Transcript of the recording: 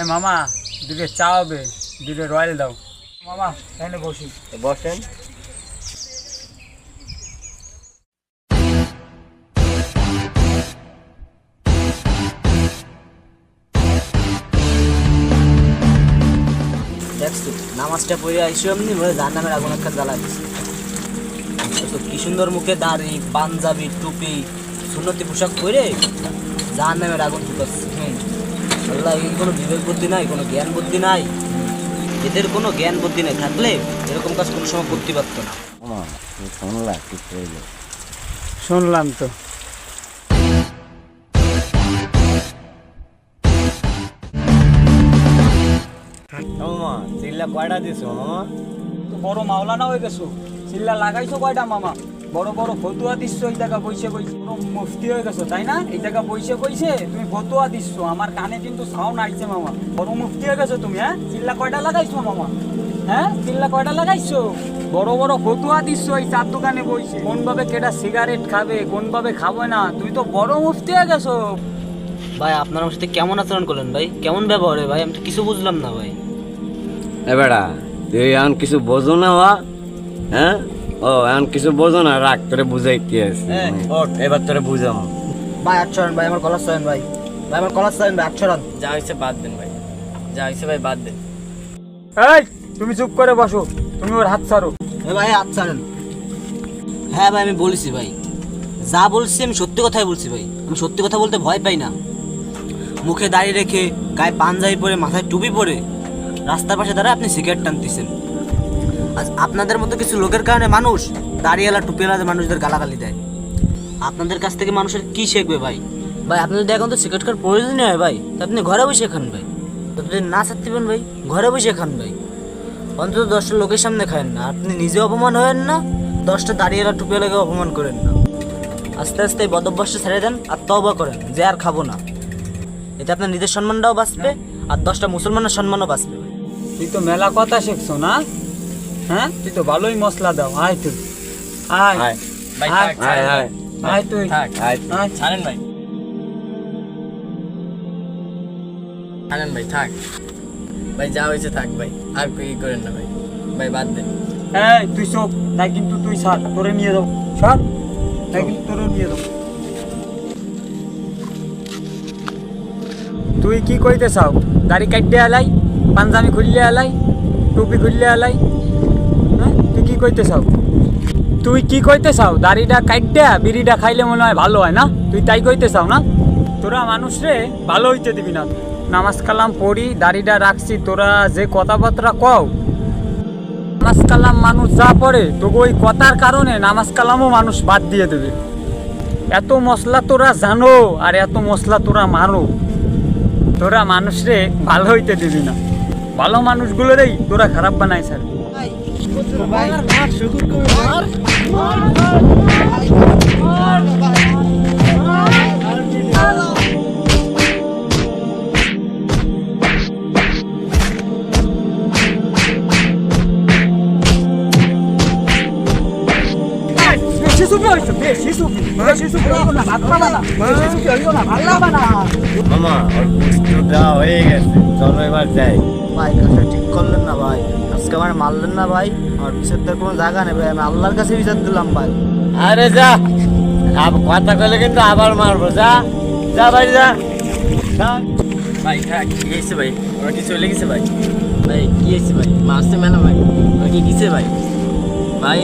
এ মামা, দুটো চা হবে, দুটো রয়্যাল দাও। মামা, এখানে বসি। বসেন। দেখছ, নামাজটা পড়ে আইসো এমনি মনে জান নামের আগুন একটা জ্বালা দিছে। তো কি সুন্দর মুখে দাড়ি, পাঞ্জাবি, টুপি, সুন্নতি পোশাক পরে জাহান নামের আগুন ফুটাচ্ছে আল্লাহ এর কোনো বিবেক বুদ্ধি নাই কোনো জ্ঞান বুদ্ধি নাই। এদের কোনো জ্ঞান বুদ্ধি নাই থাকলে এরকম কাজ কোনো সময় করতে পারতো না। কি শুনলাম তো। মামা চিল্লা কয়টা দিছো মামা? তো বড় মাওলানা হয়ে গেছো। চিল্লা লাগাইছো কয়টা মামা? বড় বড় ফতুয়া দিচ্ছ এই জায়গা বইসে পুরো মুফতি হয়ে গেছো তাই না? এই জায়গা বইসে বইছে তুমি ফতুয়া দিচ্ছ। আমার কানে কিন্তু সাউন্ড আইছে মামা। বড় মুফতি হয়ে গেছো তুমি হ্যাঁ? চিল্লা কয়টা লাগাইছো মামা? হ্যাঁ? চিল্লা কয়টা লাগাইছো? বড় বড় ফতুয়া দিচ্ছ এই চার দোকানে বইসে কোনভাবে কেটা সিগারেট খাবে কোন ভাবে খাবে না তুই তো বড় মুফতি হয়ে গেছো। ভাই আপনার আমার সাথে কেমন আচরণ করলেন ভাই? কেমন ব্যবহার ভাই? আমি তো কিছু বুঝলাম না ভাই। এ বেড়া তুই এখন কিছু বোঝো না বা হ্যাঁ? ও এখন কিছু বোঝো না রাগ করে বুঝাইতে আছে। ওঠ এবার তোরে বুঝাম। ভাই আচরণ ভাই আমার কলার চাইন ভাই। ভাই আমার কলার চাইন ভাই আচরণ যা হয়েছে বাদ দেন ভাই। যা হয়েছে ভাই বাদ দেন। এই তুমি চুপ করে বসো। তুমি ওর হাত ছাড়ো। এ ভাই আচরণ হ্যাঁ ভাই আমি বলেছি ভাই। যা বলছি আমি সত্যি কথাই বলছি ভাই। আমি সত্যি কথা বলতে ভয় পাই না। মুখে দাঁড়িয়ে রেখে গায়ে পাঞ্জাবি পরে মাথায় টুপি পরে রাস্তার পাশে দাঁড়ায় আপনি সিগারেট টানতেছেন। আপনাদের মতো কিছু লোকের কারণে মানুষ দাঁড়িয়েলা টুপিওয়ালা মানুষদের গালাগালি দেয়। আপনাদের কাছ থেকে মানুষের কি শিখবে ভাই? ভাই, আপনি যদি এখন তো সিগারেট প্রয়োজনই হয় ভাই, তা আপনি ঘরে বসে খান ভাই। তো যদি না ছাড়তে পারেন ভাই, ঘরে বসে খান ভাই। অন্তত দশটা লোকের সামনে খায়েন না, আপনি নিজে অপমান হয়েন না, দশটা দাঁড়িয়েলা টুপিওয়ালাকে অপমান করেন না। আস্তে আস্তে এই বদভ্যাসটা ছেড়ে দেন আর তবা করেন, যে আর খাব না। এতে আপনার নিজের সম্মানটাও বাঁচবে আর দশটা মুসলমানের সম্মানও বাঁচবে তুই তো মেলা কথা শিখছো না? হ্যাঁ? তুই তো ভালোই মশলা দাও। আয় তুই। আয়। আয়। আয়, আয় তুই। আয়। ছাড়েন ভাই। ছাড়েন ভাই থাক। ভাই যা হয়েছে থাক ভাই। আর কি করেন না ভাই। ভাই বাদ দেন। তুই চোখ তাই কিন্তু তুই তোরে নিয়ে যাও ছাড়। তাই কিন্তু তোরে নিয়ে যাও তুই কি কইতে চাও? দাড়ি কাটতে আলাই পাঞ্জাবি খুললে আলাই টুপি খুললে আলাই। হ্যাঁ? তুই কি কইতে চাও? তুই কি কইতে চাও? দাড়িটা কাটতে বিড়িটা খাইলে মনে হয় ভালো হয় না? তুই তাই কইতে চাও না? তোরা মানুষ রে, ভালো হইতে দিবি না। নামাজ কালাম পড়ি, দাড়িটা রাখছি, তোরা যে কথাবার্তা কও। নামাজ কালাম মানুষ যা পড়ে, তবু ওই কথার কারণে নামাজ কালামও মানুষ বাদ দিয়ে দেবে। এত মশলা তোরা জানো, আর এত মশলা তোরা মানো তোরা মানুষরে ভালো হইতে দিবি না। ভালো মানুষগুলোরেই তোরা খারাপ বানাই স্যার মামা ওর পুষ্টটা হয়ে গেছে। চলো এবার যাই। ভাই কাজটা ঠিক করলেন না ভাই। আজকে আমার মারলেন না ভাই আমার বিচার দেওয়ার কোনো জায়গা নেই ভাই আমি আল্লাহর কাছে বিচার দিলাম ভাই। আরে যা কথা কইলে কিন্তু আবার মারবো যা যা যা। যা। ভাই থাক কি হয়েছে ভাই? ওরা কি চলে গেছে ভাই? ভাই কি হয়েছে ভাই? মারছে মেলা ভাই। ওরা কি গেছে ভাই? ভাই?